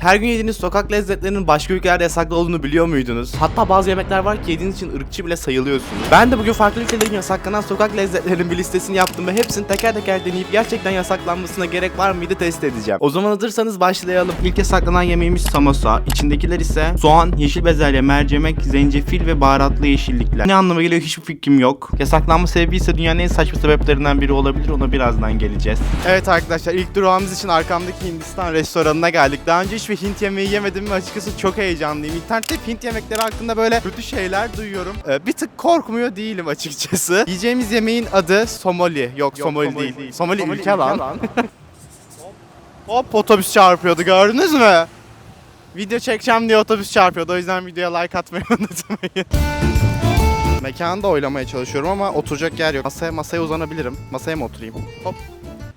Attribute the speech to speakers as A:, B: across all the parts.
A: Her gün yediğiniz sokak lezzetlerinin başka ülkelerde yasaklı olduğunu biliyor muydunuz? Hatta bazı yemekler var ki yediğiniz için ırkçı bile sayılıyorsunuz. Ben de bugün farklı ülkelerin yasaklanan sokak lezzetlerinin bir listesini yaptım ve hepsini teker teker deneyip gerçekten yasaklanmasına gerek var mıydı test edeceğim. O zaman hazırsanız başlayalım. İlk yasaklanan yemeğimiz samosa. İçindekiler ise soğan, yeşil bezelye, mercimek, zencefil ve baharatlı yeşillikler. Ne anlama geliyor hiçbir fikrim yok. Yasaklanma sebebi ise dünyanın en saçma sebeplerinden biri olabilir. Ona birazdan geleceğiz. Evet arkadaşlar ilk durağımız için arkamdaki Hindistan restoranına geldik. Daha önce hiçbir Hint yemeği yemedim ve açıkçası çok heyecanlıyım. İnternette Hint yemekleri hakkında böyle kötü şeyler duyuyorum. Ee, bir tık korkmuyor değilim açıkçası. Yiyeceğimiz yemeğin adı somoli. Yok, somoli, değil. Somoli, ülke lan. Hop otobüs çarpıyordu gördünüz mü? Video çekeceğim diye otobüs çarpıyordu. O yüzden videoya like atmayı unutmayın. Mekanı da oylamaya çalışıyorum ama oturacak yer yok. Masaya masaya uzanabilirim. Masaya mı oturayım? Hop.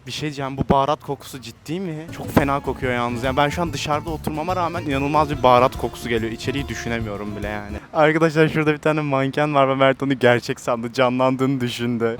A: Bir şey diyeceğim bu baharat kokusu ciddi mi? Çok fena kokuyor yalnız. Yani ben şu an dışarıda oturmama rağmen inanılmaz bir baharat kokusu geliyor. İçeriği düşünemiyorum bile yani. Arkadaşlar şurada bir tane manken var ve Mert onu gerçek sandı. Canlandığını düşündü.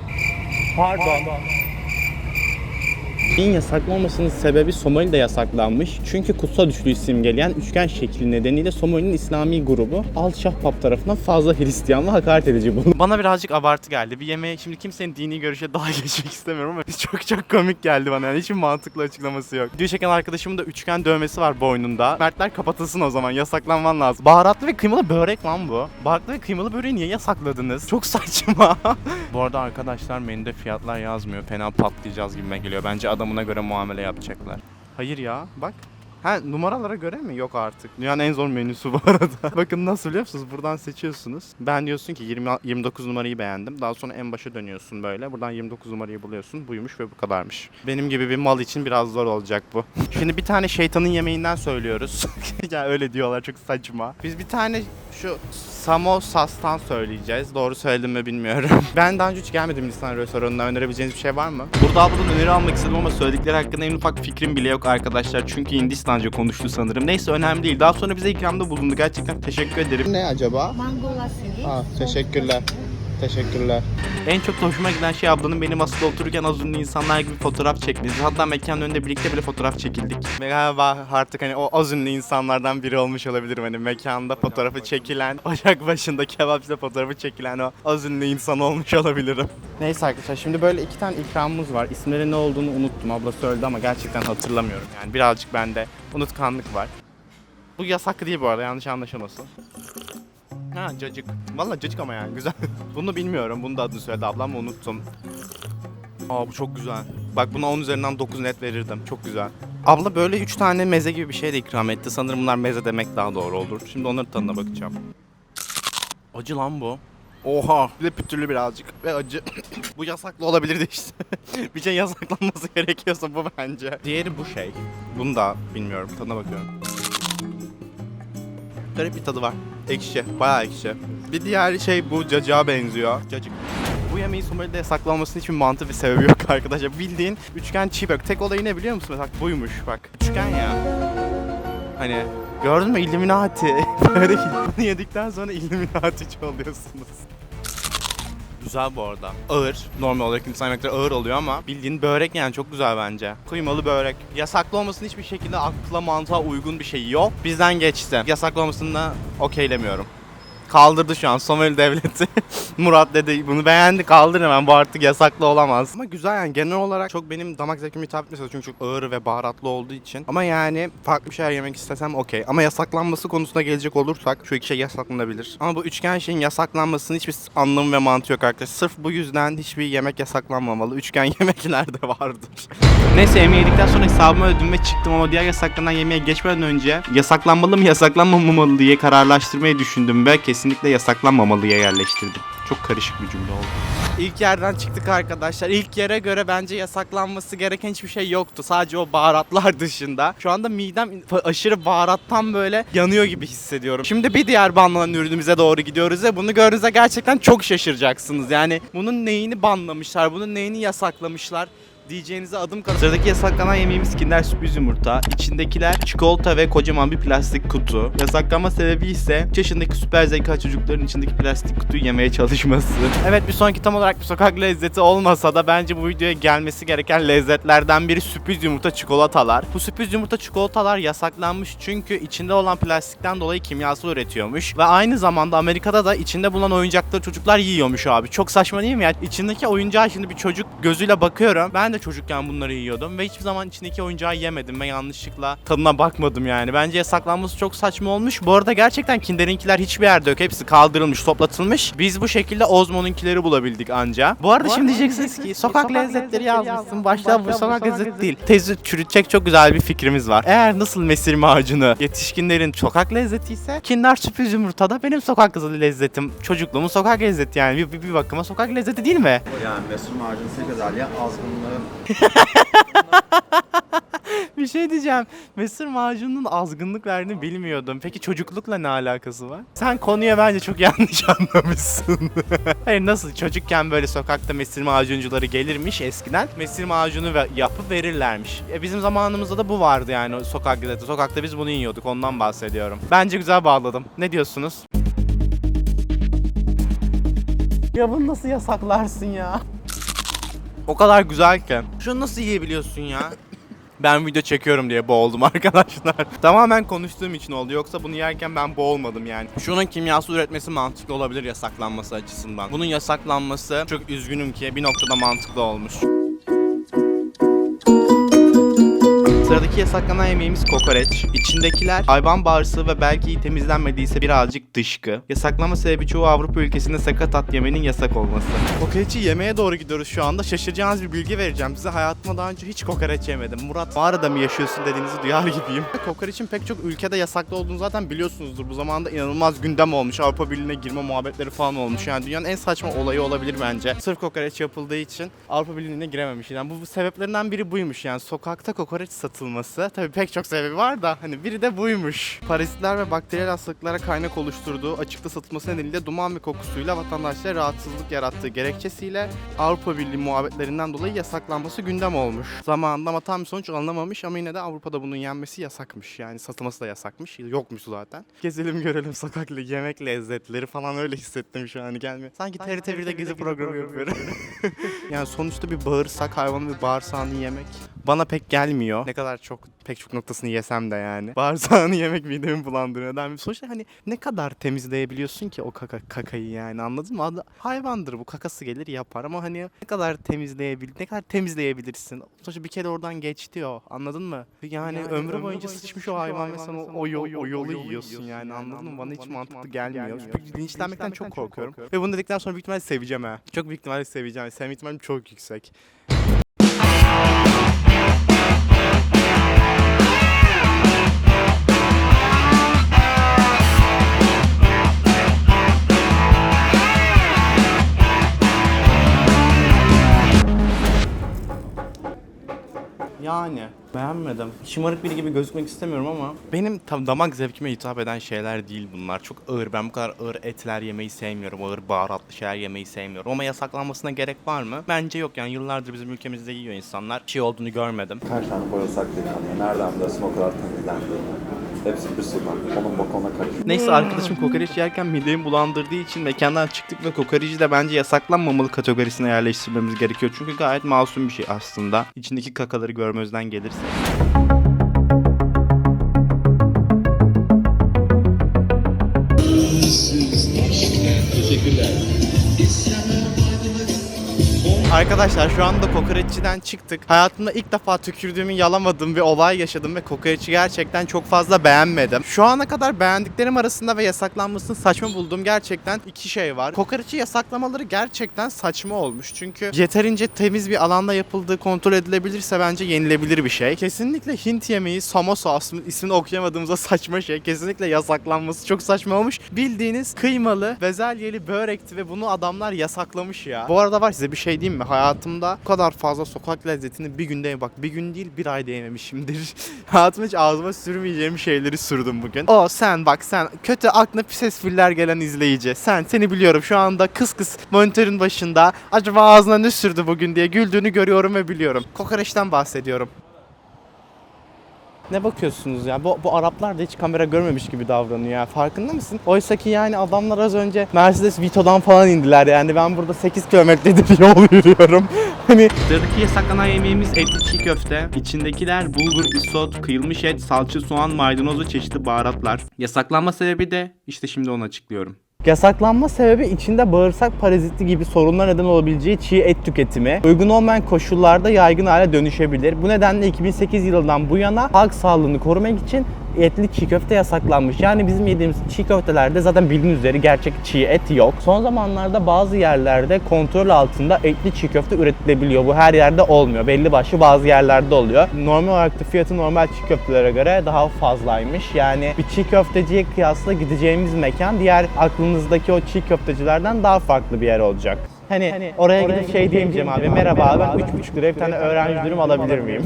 A: Din yasaklanmasının sebebi Somali'de yasaklanmış. Çünkü kutsal üçlüyü simgeleyen üçgen şekli nedeniyle Somali'nin İslami grubu Al-Şahbab tarafından fazla Hristiyan hakaret edici bulundu. Bana birazcık abartı geldi. Bir yemeğe şimdi kimsenin dini görüşe daha geçmek istemiyorum ama çok çok komik geldi bana. Yani hiçbir mantıklı açıklaması yok. Video çeken arkadaşımın da üçgen dövmesi var boynunda. Mertler kapatılsın o zaman. Yasaklanman lazım. Baharatlı ve kıymalı börek lan bu. Baharatlı ve kıymalı böreği niye yasakladınız? Çok saçma. bu arada arkadaşlar menüde fiyatlar yazmıyor. Fena patlayacağız gibime geliyor. Bence adamına göre muamele yapacaklar. Hayır ya bak. Ha numaralara göre mi? Yok artık. Dünyanın en zor menüsü bu arada. Bakın nasıl biliyor musunuz? Buradan seçiyorsunuz. Ben diyorsun ki 20, 29 numarayı beğendim. Daha sonra en başa dönüyorsun böyle. Buradan 29 numarayı buluyorsun. Buymuş ve bu kadarmış. Benim gibi bir mal için biraz zor olacak bu. Şimdi bir tane şeytanın yemeğinden söylüyoruz. ya öyle diyorlar çok saçma. Biz bir tane şu samosastan söyleyeceğiz. Doğru söyledim mi bilmiyorum. ben daha önce hiç gelmedim Hindistan restoranına. Önerebileceğiniz bir şey var mı? Burada abladan öneri almak istedim ama söyledikleri hakkında en ufak fikrim bile yok arkadaşlar. Çünkü Hindistanca konuştu sanırım. Neyse önemli değil. Daha sonra bize ikramda bulundu. Gerçekten teşekkür ederim. Ne acaba?
B: Mango lassi.
A: Aa, teşekkürler. Teşekkürler. En çok da hoşuma giden şey ablanın benim masada otururken az ünlü insanlar gibi fotoğraf çekmesi. Hatta mekanın önünde birlikte bile fotoğraf çekildik. Galiba artık hani o az ünlü insanlardan biri olmuş olabilirim. Hani mekanda fotoğrafı çekilen, ocak başında kebapçıda fotoğrafı çekilen o az ünlü insan olmuş olabilirim. Neyse arkadaşlar şimdi böyle iki tane ikramımız var. İsimleri ne olduğunu unuttum. Abla söyledi ama gerçekten hatırlamıyorum. Yani birazcık bende unutkanlık var. Bu yasak değil bu arada yanlış anlaşılmasın. Ha cacık. Valla cacık ama yani güzel. Bunu bilmiyorum. Bunu da adını söyledi ablam unuttum. Aa bu çok güzel. Bak buna 10 üzerinden 9 net verirdim. Çok güzel. Abla böyle 3 tane meze gibi bir şey de ikram etti. Sanırım bunlar meze demek daha doğru olur. Şimdi onların tadına bakacağım. Acı lan bu. Oha. Bir de pütürlü birazcık ve acı. bu yasaklı olabilirdi işte. bir şey yasaklanması gerekiyorsa bu bence. Diğeri bu şey. Bunu da bilmiyorum. Tadına bakıyorum. Garip bir tadı var. Ekşi. Bayağı ekşi. Bir diğer şey bu cacığa benziyor. Cacık. Bu yemeğin Somali'de yasaklanmasının hiçbir mantığı ve sebebi yok arkadaşlar. Bildiğin üçgen çiğ. Tek olayı ne biliyor musun? Bak buymuş bak. Üçgen ya. Hani gördün mü Illuminati. Böyle yedikten sonra Illuminati'ci oluyorsunuz. Güzel bu arada. Ağır. Normal olarak insan yemekleri ağır oluyor ama bildiğin börek yani çok güzel bence. Kıymalı börek. Yasaklı olmasının hiçbir şekilde akla mantığa uygun bir şey yok. Bizden geçti. Yasaklı olmasını da okeylemiyorum. Kaldırdı şu an Somali devleti. Murat dedi bunu beğendi kaldır hemen bu artık yasaklı olamaz. Ama güzel yani genel olarak çok benim damak zevkime hitap etmesi çünkü çok ağır ve baharatlı olduğu için. Ama yani farklı bir şeyler yemek istesem okey. Ama yasaklanması konusuna gelecek olursak şu iki şey yasaklanabilir. Ama bu üçgen şeyin yasaklanmasının hiçbir anlamı ve mantığı yok arkadaşlar. Sırf bu yüzden hiçbir yemek yasaklanmamalı. Üçgen yemekler de vardır. Neyse yemeği yedikten sonra hesabımı ödedim ve çıktım ama diğer yasaklanan yemeğe geçmeden önce yasaklanmalı mı yasaklanmamalı diye kararlaştırmayı düşündüm ve kesinlikle yasaklanmamalıya yerleştirdim. Çok karışık bir cümle oldu. İlk yerden çıktık arkadaşlar. İlk yere göre bence yasaklanması gereken hiçbir şey yoktu. Sadece o baharatlar dışında. Şu anda midem aşırı baharattan böyle yanıyor gibi hissediyorum. Şimdi bir diğer banlanan ürünümüze doğru gidiyoruz ve bunu gördüğünüzde gerçekten çok şaşıracaksınız. Yani bunun neyini banlamışlar, bunun neyini yasaklamışlar. Diyeceğinize adım kadar. Sıradaki yasaklanan yemeğimiz Kinder sürpriz yumurta. İçindekiler çikolata ve kocaman bir plastik kutu. Yasaklanma sebebi ise 3 yaşındaki süper zeka çocukların içindeki plastik kutuyu yemeye çalışması. Evet bir sonraki tam olarak bir sokak lezzeti olmasa da bence bu videoya gelmesi gereken lezzetlerden biri sürpriz yumurta çikolatalar. Bu sürpriz yumurta çikolatalar yasaklanmış çünkü içinde olan plastikten dolayı kimyasal üretiyormuş. Ve aynı zamanda Amerika'da da içinde bulunan oyuncakları çocuklar yiyormuş abi. Çok saçma değil mi ya? İçindeki oyuncağa şimdi bir çocuk gözüyle bakıyorum. Ben de çocukken bunları yiyordum ve hiçbir zaman içindeki oyuncağı yemedim ve yanlışlıkla tadına bakmadım yani. Bence yasaklanması çok saçma olmuş. Bu arada gerçekten Kinder'inkiler hiçbir yerde yok. Hepsi kaldırılmış, toplatılmış. Biz bu şekilde Ozmo'nunkileri bulabildik anca. Bu arada şimdi diyeceksiniz ki sokak lezzetleri yazmışsın. Başta bu sokak lezzeti değil. Tezi çürütecek çok güzel bir fikrimiz var. Eğer nasıl mesir macunu yetişkinlerin sokak lezzeti ise Kinder sürpriz yumurta da benim sokak lezzetim. Çocukluğumun sokak lezzeti yani. Bir, bir, bir bakıma sokak lezzeti değil mi?
B: Yani mesur macunu sekreterliğe azgınlığın
A: Bir şey diyeceğim. Mesir macununun azgınlık verdiğini bilmiyordum. Peki çocuklukla ne alakası var? Sen konuya bence çok yanlış anlamışsın. Hayır nasıl çocukken böyle sokakta mesir macuncuları gelirmiş eskiden. Mesir macunu yapıp verirlermiş. E bizim zamanımızda da bu vardı yani sokak. Sokakta biz bunu yiyorduk ondan bahsediyorum. Bence güzel bağladım. Ne diyorsunuz? Ya bunu nasıl yasaklarsın ya? O kadar güzel ki. Şunu nasıl yiyebiliyorsun ya? Ben video çekiyorum diye boğuldum arkadaşlar. Tamamen konuştuğum için oldu. Yoksa bunu yerken ben boğulmadım yani. Şunun kimyasal üretmesi mantıklı olabilir yasaklanması açısından. Bunun yasaklanması çok üzgünüm ki bir noktada mantıklı olmuş. Sıradaki yasaklanan yemeğimiz kokoreç. İçindekiler hayvan bağırsağı ve belki temizlenmediyse birazcık dışkı. Yasaklama sebebi çoğu Avrupa ülkesinde sakatat yemenin yasak olması. Kokoreçi yemeye doğru gidiyoruz şu anda. Şaşıracağınız bir bilgi vereceğim size. Hayatımda daha önce hiç kokoreç yemedim. Murat mağarada mı yaşıyorsun dediğinizi duyar gibiyim. Kokoreçin pek çok ülkede yasaklı olduğunu zaten biliyorsunuzdur. Bu zamanda inanılmaz gündem olmuş. Avrupa Birliği'ne girme muhabbetleri falan olmuş. Yani dünyanın en saçma olayı olabilir bence. Sırf kokoreç yapıldığı için Avrupa Birliği'ne girememiş. Yani bu, bu sebeplerinden biri buymuş yani. Sokakta kokoreç satılması. Tabii pek çok sebebi var da hani biri de buymuş. Parazitler ve bakteriyel hastalıklara kaynak oluşturduğu açıkta satılması nedeniyle duman ve kokusuyla vatandaşlara rahatsızlık yarattığı gerekçesiyle Avrupa Birliği muhabbetlerinden dolayı yasaklanması gündem olmuş. Zamanında ama tam bir sonuç alınamamış ama yine de Avrupa'da bunun yenmesi yasakmış. Yani satılması da yasakmış. Yokmuş zaten. Gezelim görelim sokaklı yemek lezzetleri falan öyle hissettim şu an gelmiyor. Sanki TRT 1'de gezi programı yapıyorum. yani sonuçta bir bağırsak hayvanın bir bağırsağını yemek bana pek gelmiyor. Ne kadar çok pek çok noktasını yesem de yani. Bağırsağını yemek midemi bulandırıyor. Yani sonuçta hani ne kadar temizleyebiliyorsun ki o kaka, kakayı yani anladın mı? Adı, hayvandır bu kakası gelir yapar ama hani ne kadar temizleyebil ne kadar temizleyebilirsin? Sonuçta bir kere oradan geçti o anladın mı? Yani, ömrü boyunca sıçmış o hayvan ve sen o, o, yol, o yolu yiyorsun yani anladın mı? Bana hiç mantıklı gelmiyor. Çünkü linçlenmekten çok korkuyorum. Ve bunu dedikten sonra büyük ihtimalle seveceğim ha. Çok büyük ihtimalle seveceğim. Sevme ihtimalim çok yüksek. Yani beğenmedim. Şımarık biri gibi gözükmek istemiyorum ama benim tam damak zevkime hitap eden şeyler değil bunlar. Çok ağır. Ben bu kadar ağır etler yemeyi sevmiyorum. Ağır baharatlı şeyler yemeyi sevmiyorum. Ama yasaklanmasına gerek var mı? Bence yok. Yani yıllardır bizim ülkemizde yiyor insanlar. Bir şey olduğunu görmedim.
B: kaç tane boyasak yıkanıyor. Nereden biliyorsun o kadar temizlendiğini? Hepsi bir sürü. Onun bakona karışıyor.
A: Neyse arkadaşım kokoreç yerken midemi bulandırdığı için mekandan çıktık ve kokoreci de bence yasaklanmamalı kategorisine yerleştirmemiz gerekiyor. Çünkü gayet masum bir şey aslında. İçindeki kakaları görmezden gelirse. Arkadaşlar şu anda kokoreççiden çıktık. Hayatımda ilk defa tükürdüğümü yalamadığım bir olay yaşadım ve kokoreçi gerçekten çok fazla beğenmedim. Şu ana kadar beğendiklerim arasında ve yasaklanmasını saçma bulduğum gerçekten iki şey var. Kokoreçi yasaklamaları gerçekten saçma olmuş. Çünkü yeterince temiz bir alanda yapıldığı kontrol edilebilirse bence yenilebilir bir şey. Kesinlikle Hint yemeği samosa ismini okuyamadığımızda saçma şey. Kesinlikle yasaklanması çok saçma olmuş. Bildiğiniz kıymalı, bezelyeli börekti ve bunu adamlar yasaklamış ya. Bu arada var size bir şey diyeyim mi? Hayatımda bu kadar fazla sokak lezzetini bir günde bak bir gün değil bir ayda yememişimdir. Hayatımda hiç ağzıma sürmeyeceğim şeyleri sürdüm bugün. O sen bak sen kötü aklına pis espriler gelen izleyici. Sen seni biliyorum şu anda kıs kıs monitörün başında acaba ağzına ne sürdü bugün diye güldüğünü görüyorum ve biliyorum. Kokoreçten bahsediyorum. Ne bakıyorsunuz ya? Bu, bu Araplar da hiç kamera görmemiş gibi davranıyor ya. Farkında mısın? Oysa ki yani adamlar az önce Mercedes Vito'dan falan indiler yani. Ben burada 8 kilometredir yol yürüyorum. hani Sıradaki yasaklanan yemeğimiz etli çiğ köfte. İçindekiler bulgur, isot, kıyılmış et, salça, soğan, maydanoz ve çeşitli baharatlar. Yasaklanma sebebi de işte şimdi onu açıklıyorum. Yasaklanma sebebi içinde bağırsak paraziti gibi sorunlar neden olabileceği çiğ et tüketimi. Uygun olmayan koşullarda yaygın hale dönüşebilir. Bu nedenle 2008 yılından bu yana halk sağlığını korumak için etli çiğ köfte yasaklanmış. Yani bizim yediğimiz çiğ köftelerde zaten bildiğiniz üzere gerçek çiğ et yok. Son zamanlarda bazı yerlerde kontrol altında etli çiğ köfte üretilebiliyor. Bu her yerde olmuyor. Belli başlı bazı yerlerde oluyor. Normal olarak da fiyatı normal çiğ köftelere göre daha fazlaymış. Yani bir çiğ köfteciye kıyasla gideceğimiz mekan diğer aklınızdaki o çiğ köftecilerden daha farklı bir yer olacak. Hani, oraya, gidip şey diyemeyeceğim abi. Merhaba abi ben 3,5 liraya bir tane öğrenci dürüm alabilir miyim?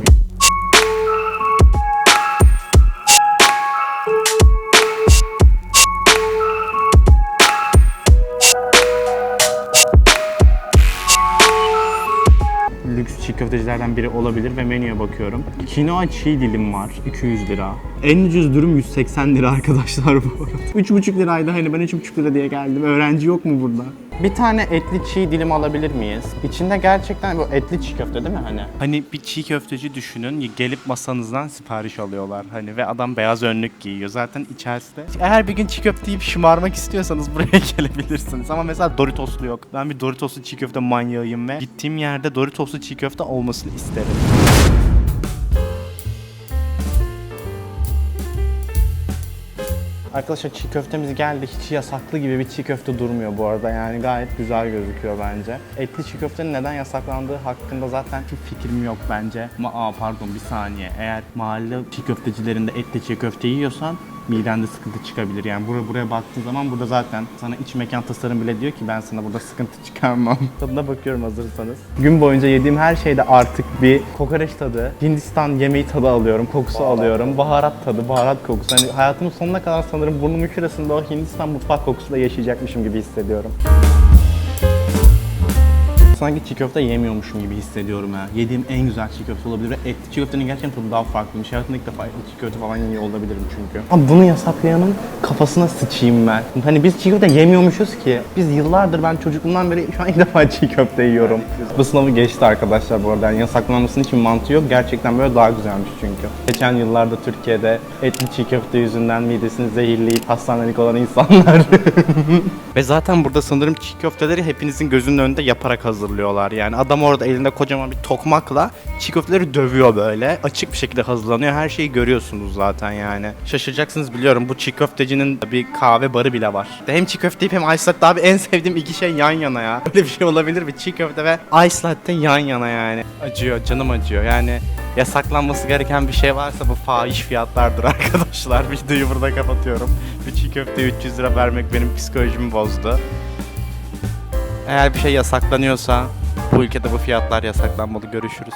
A: Çiğ köftecilerden biri olabilir ve menüye bakıyorum. Kinoa çiğ dilim var 200 lira. En ucuz dürüm 180 lira arkadaşlar bu arada. 3,5 liraydı hani ben 3,5 lira diye geldim. Öğrenci yok mu burada? Bir tane etli çiğ dilim alabilir miyiz? İçinde gerçekten bu etli çiğ köfte değil mi hani? Hani bir çiğ köfteci düşünün gelip masanızdan sipariş alıyorlar hani ve adam beyaz önlük giyiyor. Zaten içerisinde. Eğer bir gün çiğ köfte yiyip şımarmak istiyorsanız buraya gelebilirsiniz. Ama mesela Doritoslu yok. Ben bir Doritoslu çiğ köfte manyağıyım ve gittiğim yerde Doritoslu çiğ köfte olmasını isterim. Arkadaşlar çiğ köftemiz geldi. Hiç yasaklı gibi bir çiğ köfte durmuyor bu arada. Yani gayet güzel gözüküyor bence. Etli çiğ köftenin neden yasaklandığı hakkında zaten bir fikrim yok bence. Ma Aa, pardon bir saniye. Eğer mahalle çiğ köftecilerinde etli çiğ köfte yiyorsan midende sıkıntı çıkabilir. Yani buraya, buraya baktığın zaman burada zaten sana iç mekan tasarım bile diyor ki ben sana burada sıkıntı çıkarmam. Tadına bakıyorum hazırsanız. Gün boyunca yediğim her şeyde artık bir kokoreç tadı, Hindistan yemeği tadı alıyorum, kokusu alıyorum. Baharat tadı, baharat kokusu. Hani hayatımın sonuna kadar sanırım burnumun şurasında o Hindistan mutfak kokusuyla yaşayacakmışım gibi hissediyorum. Sanki çiğ köfte yemiyormuşum gibi hissediyorum ha. Yediğim en güzel çiğ köfte olabilir ve etli çiğ köftenin gerçekten tadı daha farklıymış. Hayatımda ilk defa etli çiğ köfte falan yiyor olabilirim çünkü. Ama bunu yasaklayanın kafasına sıçayım ben. Hani biz çiğ köfte yemiyormuşuz ki. Biz yıllardır ben çocukluğumdan beri şu an ilk defa çiğ köfte yiyorum. Bu sınavı geçti arkadaşlar bu arada. Yani yasaklanmasının için mantığı yok. Gerçekten böyle daha güzelmiş çünkü. Geçen yıllarda Türkiye'de etli çiğ köfte yüzünden midesini zehirleyip hastanelik olan insanlar. Ve zaten burada sanırım çiğ köfteleri hepinizin gözünün önünde yaparak hazırlıyorlar. Yani adam orada elinde kocaman bir tokmakla çiğ köfteleri dövüyor böyle. Açık bir şekilde hazırlanıyor. Her şeyi görüyorsunuz zaten yani. Şaşıracaksınız biliyorum. Bu çiğ köftecinin bir kahve barı bile var. Hem çiğ köfte yiyip hem ice latte abi en sevdiğim iki şey yan yana ya. Öyle bir şey olabilir mi? Çiğ köfte ve ice latte yan yana yani. Acıyor, canım acıyor. Yani yasaklanması gereken bir şey varsa bu fahiş fiyatlardır arkadaşlar. Videoyu burada kapatıyorum. Bir çiğ köfteye 300 lira vermek benim psikolojimi bozdu. Eğer bir şey yasaklanıyorsa bu ülkede bu fiyatlar yasaklanmalı. Görüşürüz.